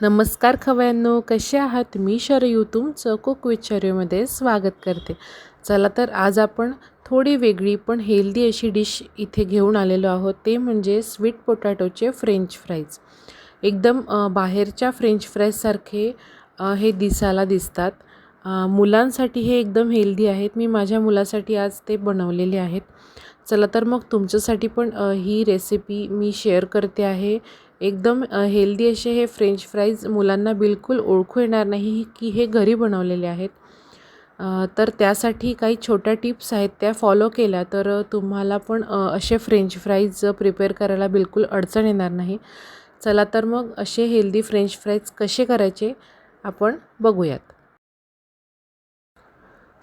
नमस्कार खवयांनो कसे आहात? मी शरयू तुमचं कुक विथ शरयूमध्ये स्वागत करते. चला तर आज आपण थोडी वेगळी पण हेल्दी अशी डिश इथे घेऊन आलेलो आहोत. ते म्हणजे स्वीट पोटॅटोचे फ्रेंच फ्राईज. एकदम बाहेरच्या फ्रेंच फ्राईजसारखे हे दिसायला दिसतात. मुलांसाठी हे एकदम हेल्दी आहेत. मी माझ्या मुलासाठी आज ते बनवलेले आहेत. चला तर मग तुमच्यासाठी पण ही रेसिपी मी शेअर करते आहे. एकदम हेल्दी असे हे फ्रेंच फ्राईज मुलांना बिलकुल ओळखू येणार नाही की हे घरी बनवलेले आहेत. तर त्यासाठी काही छोट्या टिप्स आहेत त्या फॉलो केल्या तर तुम्हाला पण असे फ्रेंच फ्राईज प्रिपेअर करायला बिलकुल अडचण येणार नाही. चला तर मग असे हेल्दी फ्रेंच फ्राईज कसे करायचे आपण बघूयात.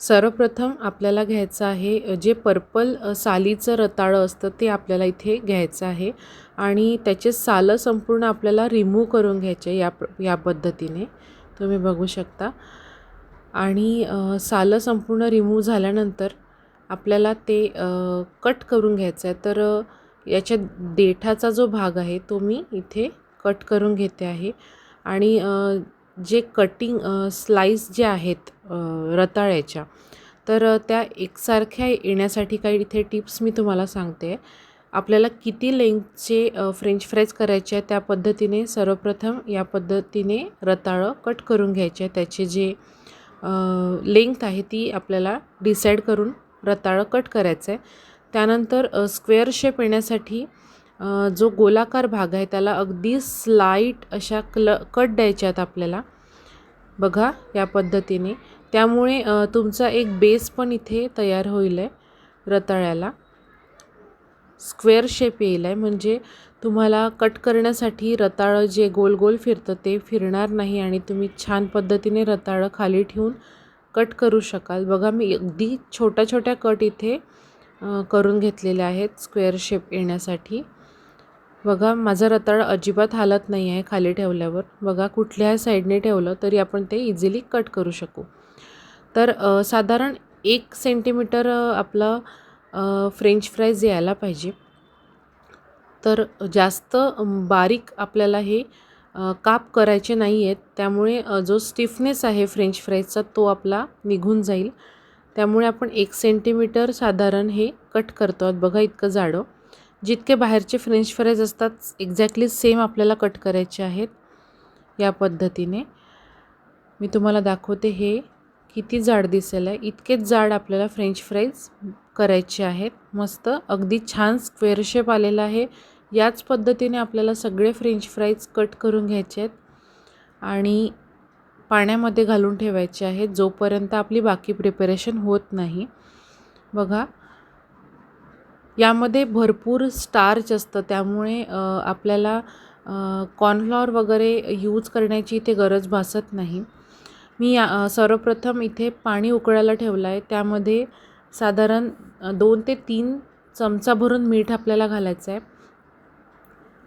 सर्वप्रथम आपल्याला घ्यायचं आहे जे पर्पल सालीचं रताळं असतं ते आपल्याला इथे घ्यायचं आहे. आणि त्याचे सालं संपूर्ण आपल्याला रिमूव्ह करून घ्यायचे या या पद्धतीने. तुम्ही बघू शकता. आणि सालं संपूर्ण रिमूव्ह झाल्यानंतर आपल्याला ते कट करून घ्यायचं आहे. तर याच्या देठाचा जो भाग आहे तो मी इथे कट करून घेते आहे. आणि जे कटिंग स्लाईस जे आहेत रताळ्याच्या तर त्या एकसारख्या येण्यासाठी काही इथे टिप्स मी तुम्हाला सांगते. आपल्याला किती लेंगचे फ्रेंच फ्राईज करायचे आहे त्या पद्धतीने सर्वप्रथम या पद्धतीने रताळं कट करून घ्यायचे आहे. त्याचे जे लेंथ आहे ती आपल्याला डिसाईड करून रताळं कट करायचं आहे. त्यानंतर स्क्वेअर शेप येण्यासाठी जो गोलाकार भाग आहे त्याला अगदी स्लाईट अशा क्ल कट द्यायच्या आहेत आपल्याला. बघा या पद्धतीने. त्यामुळे तुमचा एक बेस पण इथे तयार होईल आहे रताळ्याला. स्क्वेअर शेप येईल आहे. म्हणजे तुम्हाला कट करण्यासाठी रताळं जे गोल गोल फिरतं ते फिरणार नाही आणि तुम्ही छान पद्धतीने रताळं खाली ठेवून कट करू शकाल. बघा मी अगदी छोट्या छोट्या कट इथे करून घेतलेल्या आहेत स्क्वेअर शेप येण्यासाठी. बघा माझं रताळं अजिबात हालत नाही आहे खाली ठेवल्यावर. बघा कुठल्याही साईडने ठेवलं तरी आपण ते इझिली कट करू शकू. तर साधारण एक सेंटीमीटर आपलं फ्रेंच फ्राईज यायला पाहिजे. तर जास्त बारीक आपल्याला हे काप करायचे नाही आहेत त्यामुळे जो स्टिफनेस आहे फ्रेंच फ्राईजचा तो आपला निघून जाईल. त्यामुळे आपण एक सेंटीमीटर साधारण हे कट करतो आहोत. बघा इतकं जाडं. जितके बाहेरचे फ्रेंच फ्राईज असतात एक्झॅक्टली सेम आपल्याला कट करायचे आहेत या पद्धतीने. मी तुम्हाला दाखवते हे किती जाड दिसेल आहे. इतकेच जाड आपल्याला फ्रेंच फ्राईज करायचे आहेत मस्त अगदी छान स्क्वेअर शेप आलेला आहे. याच पद्धतीने आपल्याला सगळे फ्रेंच फ्राईज कट करून घ्यायचे आहेत. आणि पाण्यामध्ये घालून ठेवायचे आहेत जोपर्यंत आपली बाकी प्रिपरेशन होत नाही. बघा यामध्ये भरपूर स्टार्च असतं. त्यामुळे आपल्याला कॉर्नफ्लॉवर वगैरे यूज करण्याची इथे गरज भासत नाही. मी या सर्वप्रथम इथे पाणी उकळायला ठेवलं आहे. त्यामध्ये साधारण दोन ते तीन चमचा भरून मीठ आपल्याला घालायचं आहे.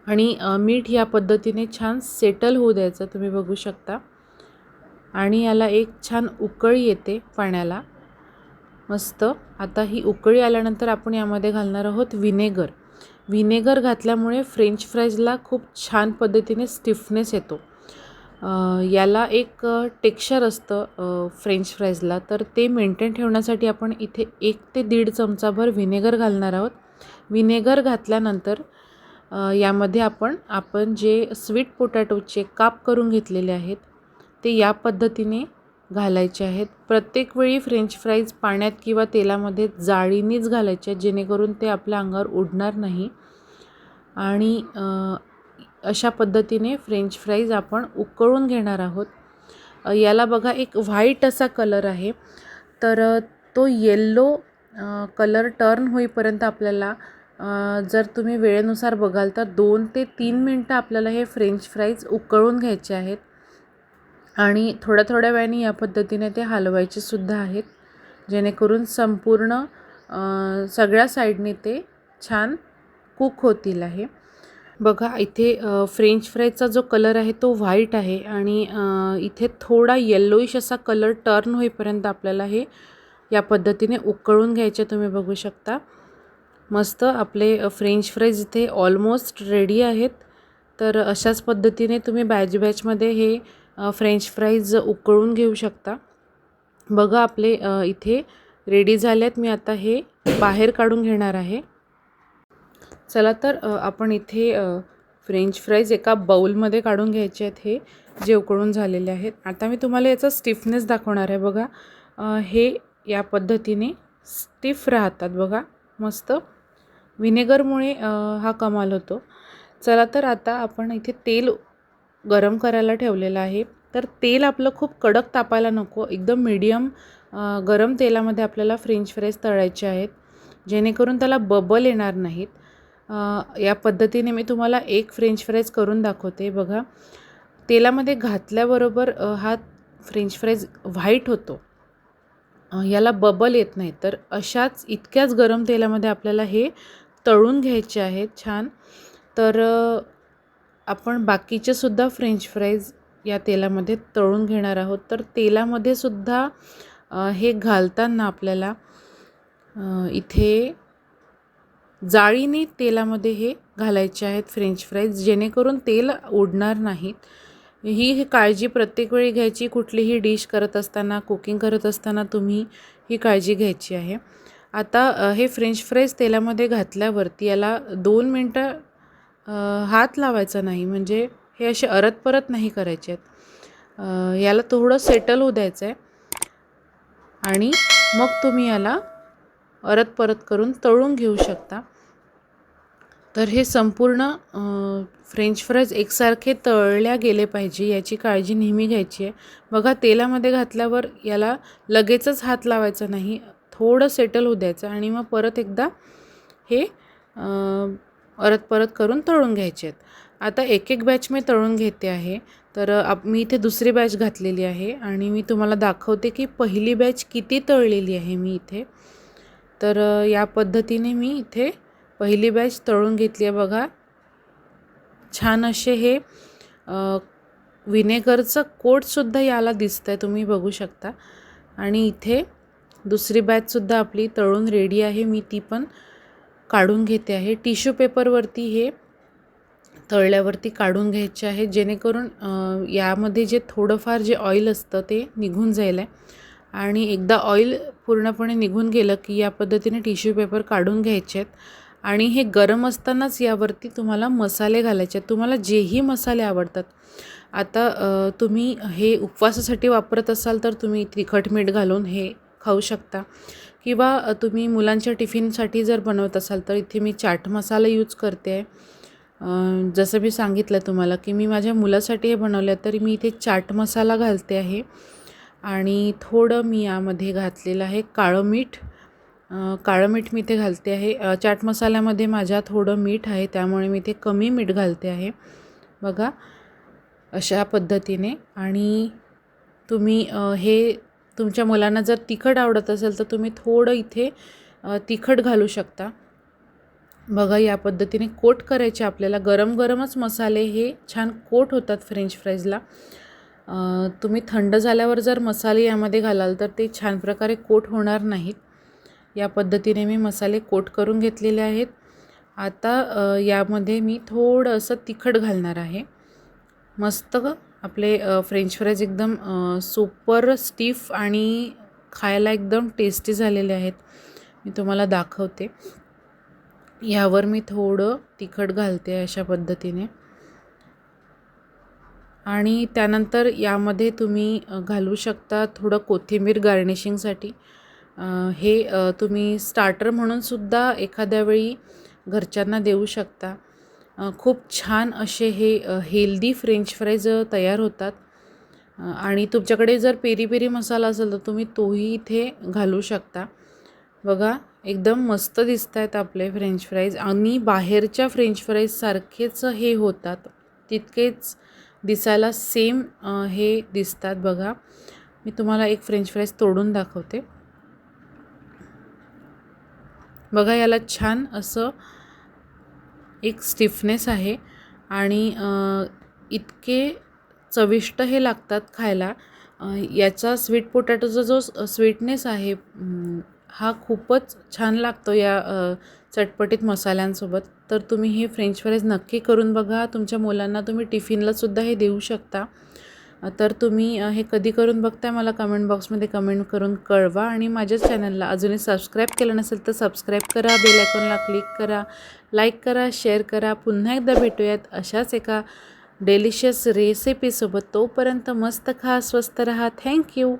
आणि मीठ या पद्धतीने छान सेटल होऊ द्यायचं तुम्ही बघू शकता. आणि याला एक छान उकळी येते पाण्याला. मस्त. आता ही उकळी आल्यानंतर आपण यामध्ये घालणार आहोत विनेगर. व्हिनेगर घातल्यामुळे फ्रेंच फ्राईजला खूप छान पद्धतीने स्टिफनेस येतो. याला एक टेक्शर असतं फ्रेंच फ्राईजला. तर ते मेंटेन ठेवण्यासाठी आपण इथे एक ते दीड चमचाभर व्हिनेगर घालणार आहोत. व्हिनेगर घातल्यानंतर यामध्ये आपण आपण जे स्वीट पोटॅटोचे काप करून घेतलेले आहेत ते या पद्धतीने घालायचे आहेत. प्रत्येक वेळी फ्रेंच फ्राईज पाण्यात किंवा तेलामध्ये जाळीनीच घालायचे आहेत जेणेकरून ते आपल्या अंगावर उडणार नाही. आणि अशा पद्धतीने फ्रेंच फ्राईज आपण उकळून घेणार आहोत. याला बघा एक व्हाईट असा कलर आहे. तर तो येल्लो कलर टर्न होईपर्यंत आपल्याला जर तुम्ही वेळेनुसार बघाल तर दोन ते तीन मिनटं आपल्याला हे फ्रेंच फ्राईज उकळून घ्यायचे आहेत. आणि थोड्या थोड्या वेळाने या पद्धतीने ते हलवायचे सुद्धा आहेत. जेणेकरून संपूर्ण सगळ्या साईडने ते छान कुक होतील आहे. बघा इथे फ्रेंच फ्राईजचा जो कलर आहे तो व्हाईट आहे आणि इथे थोडा येल्लोइश असा कलर टर्न होईपर्यंत आपल्याला हे या पद्धतीने उकळून घ्यायचे तुम्ही बघू शकता. मस्त आपले फ्रेंच फ्राईज इथे ऑलमोस्ट रेडी आहेत. तर अशाच पद्धतीने तुम्ही बॅच बॅचमध्ये हे फ्रेंच फ्राईज उकळून घेऊ शकता. बघा आपले इथे रेडी झाले आहेत मी आता हे बाहेर काढून घेणार आहे. चला तर आपण इथे फ्रेंच फ्राईज एका बाउलमध्ये काढून घ्यायचे आहेत हे जे उकळून झालेले आहेत. आता मी तुम्हाला याचा स्टिफनेस दाखवणार आहे बघा. हे या पद्धतीने स्टिफ राहतात बघा मस्त. व्हिनेगरमुळे हा कमाल होतो. चला तर आता आपण इथे तेल गरम करायला ठेवलेलं आहे. तर तेल आपलं खूप कडक तापायला नको. एकदम मीडियम गरम तेलामध्ये आपल्याला फ्रेंच फ्राईज तळायचे आहेत. जेणेकरून त्याला बबल येणार नाहीत. या पद्धतीने मी तुम्हाला एक फ्रेंच फ्राईज करून दाखवते. बघा तेलामध्ये घातल्याबरोबर हा फ्रेंच फ्राईज व्हाईट होतो. याला बबल येत नाही. तर अशाच इतक्याच गरम तेलामध्ये आपल्याला हे तळून घ्यायचे आहेत छान. तर आपण बाकीचे सुद्धा फ्रेंच फ्राईज या तेलामध्ये तळून घेणार आहोत. तर तेलामध्ये सुद्धा हे घालताना आपल्याला इथे जाळीने तेलामध्ये हे घालायचे आहेत फ्रेंच फ्राईज जेणेकरून तेल उडणार नाहीत. ही ही काळजी प्रत्येक वेळी घ्यायची कुठलीही डिश करत असताना कुकिंग करत असताना तुम्ही ही काळजी घ्यायची आहे. आता हे फ्रेंच फ्राईज तेलामध्ये घातल्यावरती याला दोन मिनटं हात लावायचा नाही म्हणजे हे असे अरत परत नाही करायचे आहेत. याला थोडं सेटल होऊ द्यायचं आहे आणि मग तुम्ही याला अरत परत करून तळून घेऊ शकता. तर हे संपूर्ण फ्रेंच फ्राईज एकसारखे तळल्या गेले पाहिजे याची काळजी नेहमी घ्यायची आहे. बघा तेलामध्ये घातल्यावर याला लगेचच हात लावायचा नाही थोडं सेटल होऊ द्यायचं आणि मग परत एकदा हे परत अरत परत करून तळून घ्यायचे आहेत. आता एक एक बॅच मी तळून घेते आहे. तर आप मी इथे दुसरी बॅच घातलेली आहे आणि मी तुम्हाला दाखवते की पहिली बॅच किती तळलेली आहे मी इथे. तर या पद्धतीने मी इथे पहिली बॅच तळून घेतली आहे बघा. छान असे हे विनेगरचं कोटसुद्धा याला दिसतं आहे तुम्ही बघू शकता. आणि इथे दुसरी बॅचसुद्धा आपली तळून रेडी आहे. मी ती पण काढून घेते आहे. टिश्यू पेपरवरती हे तळल्यावरती काढून घ्यायचे आहे. जेणेकरून यामध्ये जे थोडंफार जे ऑइल असतं ते निघून जाईल आहे. आणि एकदा ऑइल पूर्णपणे निघून गेलं की या पद्धतीने टिश्यू पेपर काढून घ्यायचे आहेत. आणि हे गरम असतानाच यावरती तुम्हाला मसाले घालायचे आहेत. तुम्हाला जेही मसाले आवडतात. आता तुम्ही हे उपवासासाठी वापरत असाल तर तुम्ही तिखट मीठ घालून हे खाऊ शकता. किंवा तुम्ही मुलांच्या टिफिनसाठी जर बनवत असाल तर इथे मी चाट मसाला यूज करते. आहे जसं मी सांगितलं तुम्हाला की मी माझ्या मुलासाठी हे बनवलं आहे मी इथे चाट मसाला घालते आहे. आणि थोडं मी यामध्ये घातलेलं आहे काळं मीठ. काळं मीठ मी इथे घालते आहे. चाट मसाल्यामध्ये माझ्या थोडं मीठ आहे त्यामुळे मी इथे कमी मीठ घालते आहे. बघा अशा पद्धतीने. आणि तुम्ही हे तुमच्या मुलांना जर तिखट आवडत असेल तर तुम्ही थोडं इथे तिखट घालू शकता. बघा या पद्धतीने कोट करायचे आपल्याला. गरम गरमच मसाले हे छान कोट होतात फ्रेंच फ्राईजला. तुम्ही थंड झाल्यावर जर मसाले यामध्ये घालाल तर ते छान प्रकारे कोट होणार नाहीत. या पद्धतीने मी मसाले कोट करून घेतलेले आहेत. आता यामध्ये मी थोडंसं तिखट घालणार आहे. मस्त आपले फ्रेंच फ्राईज एकदम सुपर स्टीफ आणि खायला एकदम टेस्टी झालेले आहेत. मी तुम्हाला दाखवते. ह्यावर मी थोडं तिखट घालते अशा पद्धतीने. आणि त्यानंतर यामध्ये तुम्ही घालू शकता थोडं कोथिंबीर गार्निशिंगसाठी. हे तुम्ही स्टार्टर म्हणूनसुद्धा एखाद्या वेळी घरच्यांना देऊ शकता. खूप छान असे हे हेल्दी फ्रेंच फ्राईज तयार होतात. आणि तुमच्याकडे जर पेरी पेरी मसाला असेल तर तुम्ही तोही इथे घालू शकता. बघा एकदम मस्त दिसत आहेत आपले फ्रेंच फ्राईज आणि बाहेरच्या फ्रेंच फ्राईजसारखेच हे होतात. तितकेच दिसायला सेम हे दिसतात बघा. मी तुम्हाला एक फ्रेंच फ्राईज तोडून दाखवते. बघा याला छान असं एक स्टिफनेस आहे आणि इतके चविष्ट हे लागतात खायला. याचा स्वीट पोटॅटोचा जो स्वीटनेस आहे हा खूपच छान लागतो या चटपटीत मसाल्यांसोबत. तर तुम्ही हे फ्रेंच फ्राईज नक्की करून बघा. तुमच्या मुलांना तुम्ही टिफिनलासुद्धा हे देऊ शकता. तर तुम्ही हे कधी करून बघताय मला कमेंट बॉक्समध्ये कमेंट करून कळवा. आणि माझ्या चॅनलला अजूनही सबस्क्राईब केलं नसेल तर सबस्क्राईब करा. बेल आयकॉनला क्लिक करा. लाईक करा शेअर करा. पुन्हा एकदा भेटूयात अशाच एका डेलिशियस रेसिपीसोबत तोपर्यंत मस्त खा स्वस्त रहा. थँक्यू